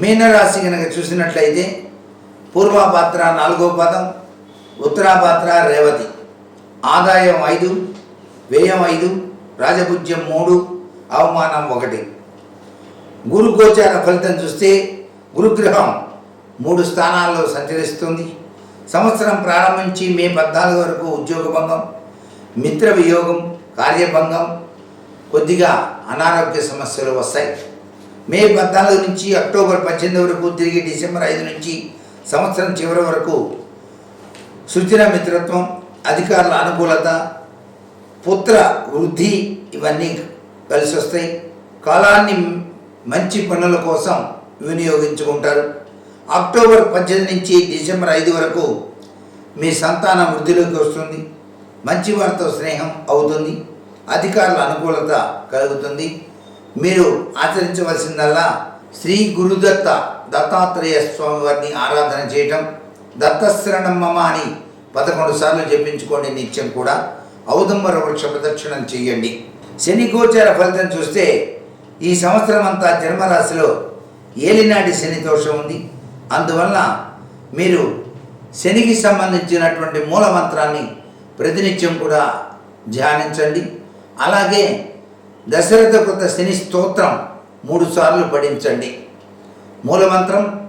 మీనరాశి కనుక చూసినట్లయితే పూర్వపాత్ర నాలుగో పదం ఉత్తరాపాత్ర రేవతి. ఆదాయం ఐదు వ్యయం ఐదు రాజభుజ్యం మూడు అవమానం ఒకటి. గురు గోచార ఫలితం చూస్తే గురుగ్రహం మూడు స్థానాల్లో సంచరిస్తుంది. సంవత్సరం ప్రారంభించి మే పద్నాలుగు వరకు ఉద్యోగ భంగం మిత్ర వియోగం కార్యభంగం కొద్దిగా అనారోగ్య సమస్యలు వస్తాయి. మే పద్నాలుగు నుంచి అక్టోబర్ పద్దెనిమిది వరకు తిరిగి డిసెంబర్ ఐదు నుంచి సంవత్సరం చివరి వరకు సృజన మిత్రత్వం అధికారుల అనుకూలత పుత్ర వృద్ధి ఇవన్నీ కలిసి వస్తాయి. కాలాన్ని మంచి పనుల కోసం వినియోగించుకుంటారు. అక్టోబర్ పద్దెనిమిది నుంచి డిసెంబర్ ఐదు వరకు మీ సంతానం వృద్ధిలోకి వస్తుంది. మంచి వారితో స్నేహం అవుతుంది. అధికారుల అనుకూలత కలుగుతుంది. మీరు ఆచరించవలసిందల్లా శ్రీ గురుదత్త దత్తాత్రేయ స్వామి వారిని ఆరాధన చేయటం దత్తశరణమ్మ అని పదకొండు సార్లు జపించుకోండి నిత్యం కూడా. ఔదంబర వృక్ష ప్రదక్షిణం చేయండి శని గోచార ఫలితం చూస్తే ఈ సంవత్సరం అంతా జన్మరాశిలో ఏలినాటి శని దోషం ఉంది. అందువల్ల మీరు శనికి సంబంధించినటువంటి మూల మంత్రాన్ని ప్రతినిత్యం కూడా ధ్యానించండి. అలాగే దశరథ కృత శని స్తోత్రం మూడు సార్లు పఠించండి. మూలమంత్రం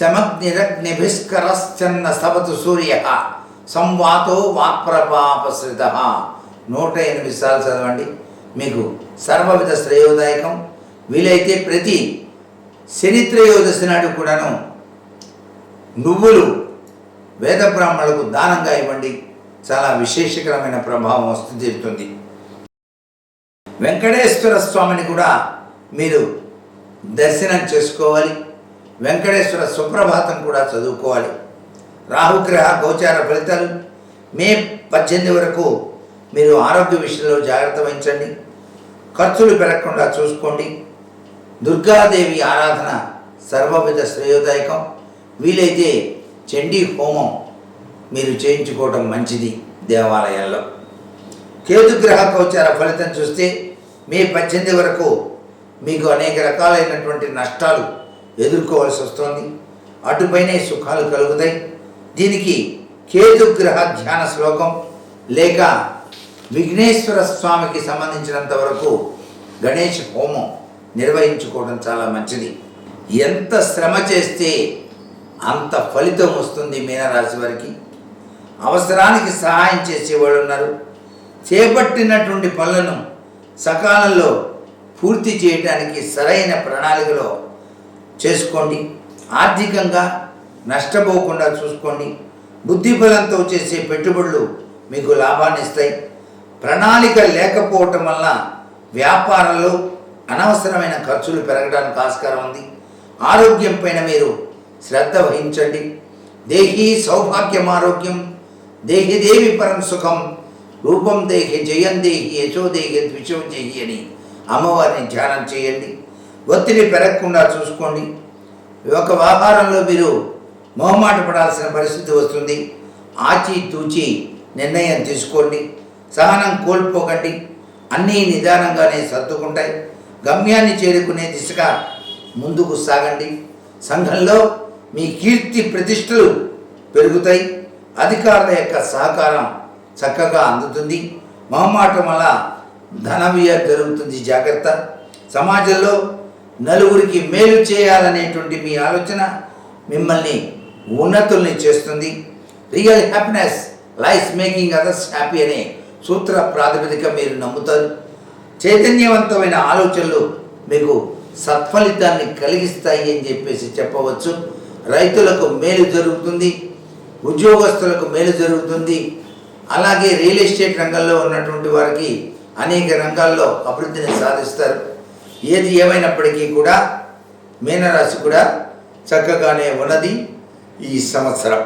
శమగ్నిరగ్నిభిష్కరశ్చన్న సవతు సూర్య సంవాతో వాక్ప్రపాపశ్రిత. నూట ఎనిమిది సార్లు చదవండి. మీకు సర్వవిధ శ్రేయోదాయకం. వీలైతే ప్రతి శని త్రయోదశి నాడు కూడాను నువ్వులు వేద బ్రాహ్మణులకు దానంగా ఇవ్వండి. చాలా విశేషకరమైన ప్రభావం వస్తూ వెంకటేశ్వర స్వామిని కూడా మీరు దర్శనం చేసుకోవాలి. వెంకటేశ్వర సుప్రభాతం కూడా చదువుకోవాలి. రాహుగ్రహ గోచార ఫలితాలు మే పద్దెనిమిది వరకు మీరు ఆరోగ్య విషయంలో జాగ్రత్త వహించండి. ఖర్చులు పెరగకుండా చూసుకోండి. దుర్గాదేవి ఆరాధన సర్వవిధ శ్రేయోదాయకం. వీలైతే చండీ హోమం మీరు చేయించుకోవటం మంచిది దేవాలయాల్లో. కేతుగ్రహ గోచార ఫలితం చూస్తే మే పద్దెనిమిది వరకు మీకు అనేక రకాలైనటువంటి నష్టాలు ఎదుర్కోవాల్సి వస్తుంది. అటుపైనే సుఖాలు కలుగుతాయి. దీనికి కేతుగ్రహ ధ్యాన శ్లోకం లేక విఘ్నేశ్వర స్వామికి సంబంధించినంత వరకు గణేష్ హోమం నిర్వహించుకోవడం చాలా మంచిది. ఎంత శ్రమ చేస్తే అంత ఫలితం వస్తుంది మీనరాశి వారికి. అవసరానికి సహాయం చేసేవాళ్ళు ఉన్నారు. చేపట్టినటువంటి పనులను సకాలంలో పూర్తి చేయడానికి సరైన ప్రణాళికలో చేసుకోండి. ఆర్థికంగా నష్టపోకుండా చూసుకోండి. బుద్ధి బలంతో చేసే పెట్టుబడులు మీకు లాభాన్ని ఇస్తాయి. ప్రణాళిక లేకపోవటం వల్ల వ్యాపారంలో అనవసరమైన ఖర్చులు పెరగడానికి ఆస్కారం ఉంది. ఆరోగ్యం పైన మీరు శ్రద్ధ వహించండి. దేహి సౌభాగ్యం ఆరోగ్యం. దేహి దేవి పరం సుఖం. రూపం దేహి జయం దేహి యశో దేహి ద్విషం దేహి అని అమ్మవారిని ధ్యానం చేయండి. ఒత్తిడి పెరగకుండా చూసుకోండి. ఒక వ్యవహారంలో మీరు మొహమాట పడాల్సిన పరిస్థితి వస్తుంది. ఆచి తూచి నిర్ణయం తీసుకోండి. సహనం కోల్పోకండి. అన్నీ నిదానంగానే సర్దుకుంటాయి. గమ్యాన్ని చేరుకునే దిశగా ముందుకు సాగండి. సంఘంలో మీ కీర్తి ప్రతిష్టలు పెరుగుతాయి. అధికారుల యొక్క సహకారం చక్కగా అందుతుంది. మొహమాటం వల్ల ధన జరుగుతుంది జాగ్రత్త. సమాజంలో నలుగురికి మేలు చేయాలనేటువంటి మీ ఆలోచన మిమ్మల్ని ఉన్నతుల్ని చేస్తుంది. Real happiness life making others happy అనే సూత్ర ప్రాతిపదిక మీరు నమ్ముతారు. చైతన్యవంతమైన ఆలోచనలు మీకు సత్ఫలితాన్ని కలిగిస్తాయి అని చెప్పేసి చెప్పవచ్చు. రైతులకు మేలు జరుగుతుంది. ఉద్యోగస్తులకు మేలు జరుగుతుంది. అలాగే రియల్ ఎస్టేట్ రంగంలో ఉన్నటువంటి వారికి అనేక రంగాల్లో అభివృద్ధిని సాధిస్తారు. ఏది ఏమైనప్పటికీ కూడా మీనరాశి కూడా చక్కగానే ఉన్నది ఈ సంవత్సరం.